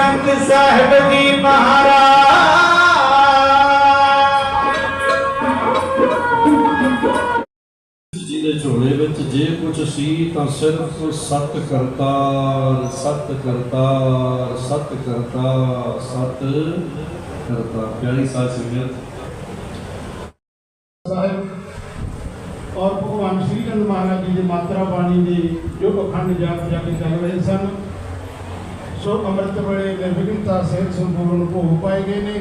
ਸਾਹਿਬ ਜੀ ਮਹਾਰਾਜ। ਜੀ ਦੇ ਝੋਲੇ ਵਿੱਚ ਜੇ ਕੁਝ ਸੀ ਤਾਂ ਸਿਰਫ ਸਤ ਕਰਤਾਰ ਸਤ ਕਰਤਾਰ ਸਤ ਕਰਤਾਰ ਸਤ ਕਰਤਾ ਪਿਆਰੀ ਸਾਧ ਸੰਗਤ। ਸਾਹਿਬ ਔਰ ਭਗਵਾਨ ਸ਼੍ਰੀ ਚੰਦ ਮਹਾਰਾਜ ਜੀ ਦੀ ਮਾਤਰਾ ਬਾਣੀ ਦੇ ਜੋ ਅਖੰਡ ਜਾਪ ਜਾ ਕੇ ਚੱਲ ਰਹੇ ਸਨ ਸੋ ਅੰਮ੍ਰਿਤ ਵੇਲੇ ਨਿਰਵਿਘਨਤਾ ਸਿਹਤ ਸੰਪੂਰਨ ਭੋਗ ਪਾਏ ਗਏ ਨੇ।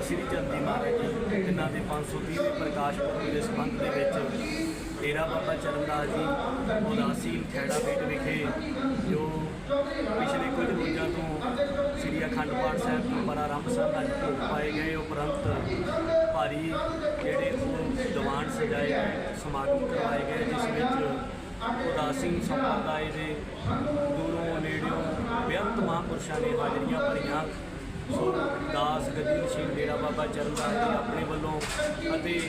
ਸ੍ਰੀ ਚੰਦ ਜੀ ਮਹਾਰਾਜ ਜੀ ਜਿਨ੍ਹਾਂ ਦੇ 530 ਪ੍ਰਕਾਸ਼ ਪੁਰਬ ਦੇ ਸੰਬੰਧ ਦੇ ਵਿੱਚ ਡੇਰਾ ਬਾਬਾ ਚਰਨਦਾਸ ਜੀ ਉਦਾਸੀ ਖੈੜਾ ਪੇਟ ਵਿਖੇ, ਜੋ ਪਿਛਲੇ ਕੁਝ ਰੋਜ਼ਾਂ ਤੋਂ ਸ੍ਰੀ ਅਖੰਡ ਪਾਠ ਸਾਹਿਬ ਤੋਂ ਪ੍ਰਾਰੰਭ ਸਾਹਿਬ ਅੱਜ ਭੋਗ ਪਾਏ ਗਏ। ਉਪਰੰਤ ਭਾਰੀ ਜਿਹੜੇ ਉਹ ਦੀਵਾਨ ਸਜਾਏ ਗਏ, ਸਮਾਗਮ ਕਰਵਾਏ ਗਏ, ਜਿਸ ਵਿੱਚ ਉਦਾਸੀ ਸੰਪਰਦਾਇ ਦੇ ਦੂਰੋਂ ਨੇੜਿਓਂ ਬੇਅੰਤ ਮਹਾਂਪੁਰਸ਼ਾਂ ਨੇ ਹਾਜ਼ਰੀਆਂ ਭਰੀਆਂ ਸੋ ਦਾਸ ਗਦੀ ਸਿੰਘ ਡੇਰਾ ਬਾਬਾ ਚਰਨਦਾਸ ਜੀ ਆਪਣੇ ਵੱਲੋਂ ਅਤੇ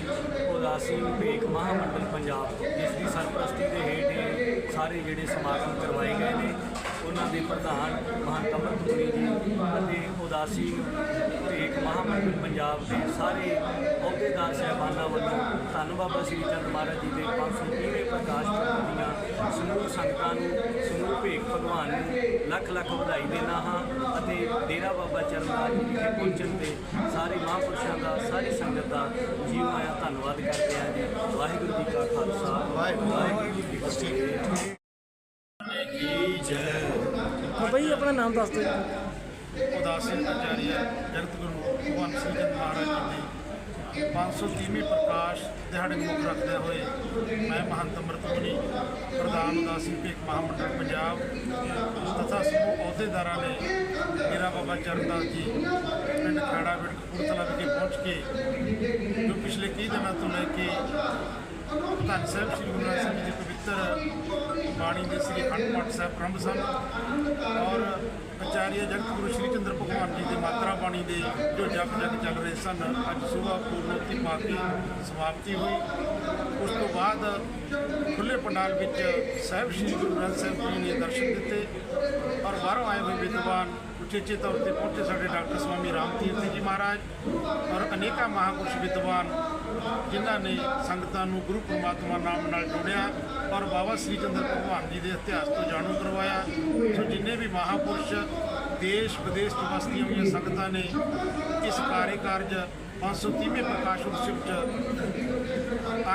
ਉਦਾਸੀ ਭੇਖ ਮਹਾਮੰਡਲ ਪੰਜਾਬ ਜਿਸ ਦੀ ਸਰਪ੍ਰਸਤੀ ਦੇ ਹੇਠ ਇਹ ਸਾਰੇ ਜਿਹੜੇ ਸਮਾਗਮ ਕਰਵਾਏ ਗਏ ਨੇ। ਉਹਨਾਂ ਦੇ ਪ੍ਰਧਾਨ ਮਹੰਤ ਅਮਰਪੁਰੀ ਜੀ ਅਤੇ ਉਦਾਸੀ ਭੇਖ ਮਹਾਮੰਡਲ ਪੰਜਾਬ ਦੇ ਸਾਰੇ ਅਹੁਦੇਦਾਰ ਸਹਿਬਾਨਾਂ ਵੱਲੋਂ ਧੰਨ ਬਾਬਾ ਸ੍ਰੀ ਚੰਦ ਮਹਾਰਾਜ ਜੀ ਦੇ 530ਵੇਂ ਪ੍ਰਕਾਸ਼ ਪੁਰਬ ਦੀਆਂ ਸਮੂਹ ਸੰਗਤਾਂ ਨੂੰ ਸਮੂਹ ਭੇਖ ਭਗਵਾਨ ਨੂੰ ਲੱਖ ਲੱਖ ਵਧਾਈ ਦੇਣਾ ਹਾਂ ਅਤੇ ਡੇਰਾ ਬਾਬਾ ਚਰਨਦਾਸ ਜੀ ਦੇ ਪਹੁੰਚਣ ਤੇ ਸਾਰੇ ਮਹਾਂਪੁਰਸ਼ਾਂ ਦਾ, ਸਾਰੀ ਸੰਗਤ ਦਾ ਜੀਵ ਆਇਆ ਧੰਨਵਾਦ ਕਰਦੇ ਹਾਂ ਜੀ। ਵਾਹਿਗੁਰੂ ਜੀ ਕਾ ਖਾਲਸਾ ਵਾਹਿਗੁਰੂ ਜੀ ਕੀ ਫਤਿਹ। ਬਈ, ਆਪਣਾ ਨਾਮ ਦੱਸ ਦਿਓ ਜੀ। ਉਦਾਸੀ ਆਚਾਰੀਆ ਜਗਤ ਗੁਰੂ ਭਗਵਾਨ ਸਿੰਘ ਜੀ ਮਹਾਰਾਜ ਜੀ ਦੀ 530ਵੀਂ ਪ੍ਰਕਾਸ਼ ਦਿਹਾੜੇ ਨੂੰ ਮੁੱਖ ਰੱਖਦੇ ਹੋਏ ਮੈਂ ਮਹੰਤ ਅੰਮ੍ਰਿਤਮੁਨੀ ਪ੍ਰਧਾਨ ਉਦਾਸੀ ਭੇਖ ਮਹਾਮੰਡਲ ਪੰਜਾਬ ਤਥਾ ਸਮੂਹ ਅਹੁਦੇਦਾਰਾਂ ਨੇ ਮੇਰਾ ਬਾਬਾ ਚਰਨਦਾਸ ਜੀ, ਪਿੰਡ ਖੜਾ ਬਿੜ ਕਪੂਰਥਲਾ ਵਿਖੇ ਪਹੁੰਚ ਕੇ, ਜੋ ਪਿਛਲੇ ਕਈ ਦਿਨਾਂ ਤੋਂ ਲੈ ਕੇ ਧੰਨ ਸਾਹਿਬ ਸ੍ਰੀ ਗੁਰੂ ਗ੍ਰੰਥ ਸਾਹਿਬ ਜੀ ਦੇ ਪਵਿੱਤਰ ਬਾਣੀ ਦੇ ਸ੍ਰੀ ਅਖੰਡ ਪਾਠ ਸਾਹਿਬ ਆਰੰਭ ਸਨ ਔਰ ਆਚਾਰੀਆ ਜਗਤ ਗੁਰੂ ਸ੍ਰੀ ਚੰਦਰ ਭਗਵਾਨ ਜੀ ਦੇ ਮਾਤਰਾ ਬਾਣੀ ਦੇ ਜੋ ਜਪ ਜਗ ਚੱਲ ਰਹੇ ਸਨ, ਅੱਜ ਸਵੇਰ ਪੂਰਨੋਤੀ ਪਾ ਕੇ ਸਮਾਪਤੀ ਹੋਈ। ਉਸ ਤੋਂ ਬਾਅਦ ਖੁੱਲੇ ਪੰਡਾਲ ਵਿੱਚ ਸਾਹਿਬ ਸ੍ਰੀ ਗੁਰੂ ਗ੍ਰੰਥ ਸਾਹਿਬ ਜੀ ਨੇ ਦਰਸ਼ਨ ਦਿੱਤੇ ਔਰ ਬਾਹਰੋਂ ਆਏ ਹੋਏ ਵਿਦਵਾਨ ਉਚੇਚੇ ਤੌਰ ਤੇ ਪਹੁੰਚੇ ਸਾਡੇ ਡਾਕਟਰ ਸਵਾਮੀ ਰਾਮ ਤੀਰਥ ਜੀ ਮਹਾਰਾਜ ਔਰ ਅਨੇਕਾਂ ਮਹਾਂਪੁਰਸ਼ ਵਿਦਵਾਨ, ਜਿਨ੍ਹਾਂ ਨੇ ਸੰਗਤਾਂ ਨੂੰ ਗੁਰੂ ਪਰਮਾਤਮਾ ਨਾਮ ਨਾਲ ਜੋੜਿਆ ਔਰ ਬਾਬਾ ਸ੍ਰੀ ਚੰਦਰ ਭਗਵਾਨ ਜੀ ਦੇ ਇਤਿਹਾਸ ਤੋਂ ਜਾਣੂ ਕਰਵਾਇਆ। ਸੋ ਜਿੰਨੇ ਵੀ ਮਹਾਂਪੁਰਸ਼ ਦੇਸ਼ ਵਿਦੇਸ਼ ਤੋਂ ਵਸਦੀਆਂ ਹੋਈਆਂ ਸੰਗਤਾਂ ਨੇ, ਇਸ ਕਾਰੇ ਕਾਰਜ 530ਵੇਂ ਪ੍ਰਕਾਸ਼ ਉਤਸਵ 'ਚ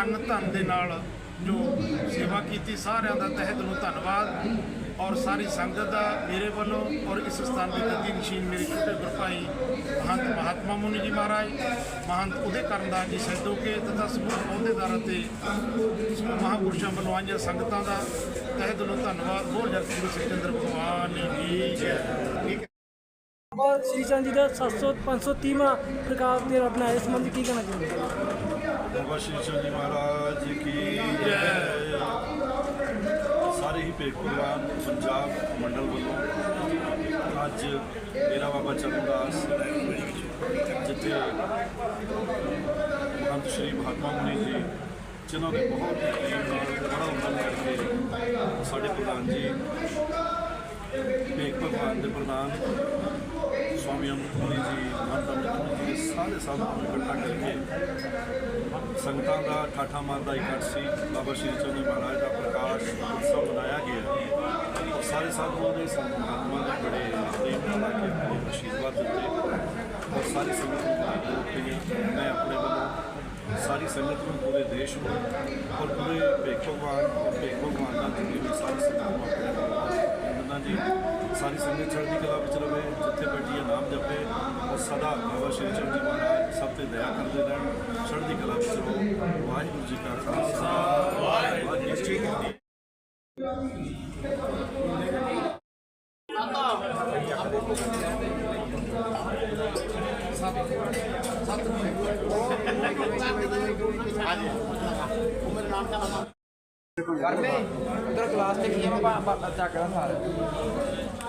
ਅੰਨ ਧਨ ਦੇ ਨਾਲ ਜੋ ਸੇਵਾ ਕੀਤੀ, ਸਾਰਿਆਂ ਦਾ ਤਹਿ ਦਿਲੋਂ ਧੰਨਵਾਦ। ਔਰ ਸਾਰੀ ਸੰਗਤ ਦਾ ਮੇਰੇ ਵੱਲੋਂ ਔਰ ਇਸ ਸਥਾਨ ਦੀ ਗੱਦੀ ਨਸ਼ੀਨ ਮੇਰੇ ਛੋਟੇ ਗੁਰਭਾਈ ਮਹੰਤ ਮਹਾਤਮਾ ਮੁਨੀ ਜੀ ਮਹਾਰਾਜ ਮਹੰਤ ਉਦੇ ਕਰਨਦਾਸ ਜੀ ਸੈਦੋਕੇ ਤਥਾ ਸਮੂਹ ਅਹੁਦੇਦਾਰਾਂ ਤੇ ਸਮੂਹ ਮਹਾਂਪੁਰਸ਼ਾਂ ਵੱਲੋਂ ਆਈਆਂ ਸੰਗਤਾਂ ਦਾ ਤਹਿ ਦਿਲੋਂ ਧੰਨਵਾਦ। ਬੋਲ ਜਗਤ ਗੁਰੂ ਸ੍ਰੀ ਚੰਦਰ ਭਗਵਾਨ ਜੀ ਜੈ। ਬਾਬਾ ਸ੍ਰੀ ਚੰਦ ਜੀ ਦਾ 700 530ਵਾਂ ਪ੍ਰਕਾਸ਼ ਦੇ ਆਪਣਾ ਇਸ ਸੰਬੰਧੀ ਕੀ ਕਹਿਣਾ ਚਾਹੁੰਦੇ ਹੋ? ਬਾਬਾ ਸ਼੍ਰੀ ਚੰਦ ਜੀ ਮਹਾਰਾਜ ਕੀ ਜੈ। ਸਾਰੇ ਭੇਖ ਭਗਵਾਨ ਪੰਜਾਬ ਮੰਡਲ ਵੱਲੋਂ ਅੱਜ ਮੇਰਾ ਬਾਬਾ ਚਰਨਦਾਸ ਜਿੱਥੇ ਮਹੰਤ ਸ਼੍ਰੀ ਮਹਾਤਮਾ ਮੁਨੀ ਜੀ, ਜਿਨ੍ਹਾਂ ਦੇ ਬਹੁਤ ਹੀ ਨਾਲ ਬੜਾ ਉਮਰ ਕਰਕੇ ਸਾਡੇ ਪ੍ਰਧਾਨ ਜੀ ਭੇਖ ਭਗਵਾਨ ਦੇ ਪ੍ਰਧਾਨ ਸਵਾਮੀ ਅਮਰਤ ਜੀ ਮਹੰਤ ਅਮਰਤ ਜੀ ਸਾਰੇ ਸਾਧੂ ਇਕੱਠਾ ਕਰਕੇ ਸੰਗਤਾਂ ਦਾ ਠਾਠਾ ਮਾਰਦਾ ਇਕੱਠ ਸੀ। ਬਾਬਾ ਸ਼੍ਰੀ ਚੰਦ ਮਹਾਰਾਜ ਦਾ ਪ੍ਰਕਾਸ਼ ਉਤਸਵ ਮਨਾਇਆ ਗਿਆ। ਔਰ ਸਾਰੇ ਸਾਧੂਆਂ ਨੇ ਸੰਤ ਮਹਾਤਮਾ ਨੇ ਬੜੇ ਪ੍ਰੇਮ ਨਾਲ ਕੇ ਬੜੇ ਆਸ਼ੀਰਵਾਦ ਦਿੱਤੇ ਔਰ ਸਾਰੀ ਸੰਗਤ ਨੂੰ ਬੜੀ ਮੈਂ ਆਪਣੇ ਵੱਲੋਂ ਸਾਰੀ ਸੰਗਤ ਨੂੰ ਪੂਰੇ ਦੇਸ਼ ਨੂੰ ਔਰ ਪੂਰੇ ਭੇਖ ਭਗਵਾਨ ਔਰ ਭੇਖ ਭਗਵਾਨ ਨਾਲ ਜੁੜੀ ਹੋਈ ਸਾਰੀ ਸੰਗਤ ਨੂੰ ਆਪਣੇ ਨਾਲ ਮੰਨਾਂ ਜੀ ਸਾਰੀ ਸੰਗਤ ਚੜ੍ਹਦੀ ਕਲਾ ਵਿੱਚ ਰਵੇ, ਜਿੱਥੇ ਬੈਠੀ ਹੈ ਨਾਮ ਜਪੇ ਔਰ ਸਦਾ ਬਾਬਾ ਸ਼੍ਰੀ ਚੰਦ ਜੀ ਮਹਾਰਾਜ ਸਭ ਤੇ ਦਇਆ ਕਰਦੇ ਰਹਿਣ, ਚੜ੍ਹਦੀ ਕਲਾ ਵਿੱਚ ਰਹੋ। ਵਾਹਿਗੁਰੂ ਜੀ ਕਾ ਖਾਲਸਾ। ਵਾਹਿਗੁਰੂ ਜੀ ਕੀ ਫਤਿਹ। ਕਰ ਲੈ ਉਧਰ ਕਲਾਸ ਤੇ ਕੀ ਮੈਂ ਚੱਕ ਲਾਂ ਸਾਰਾ।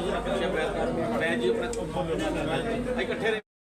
ਮੈਂ ਜੀ ਆਪਣੇ ਇਕੱਠੇ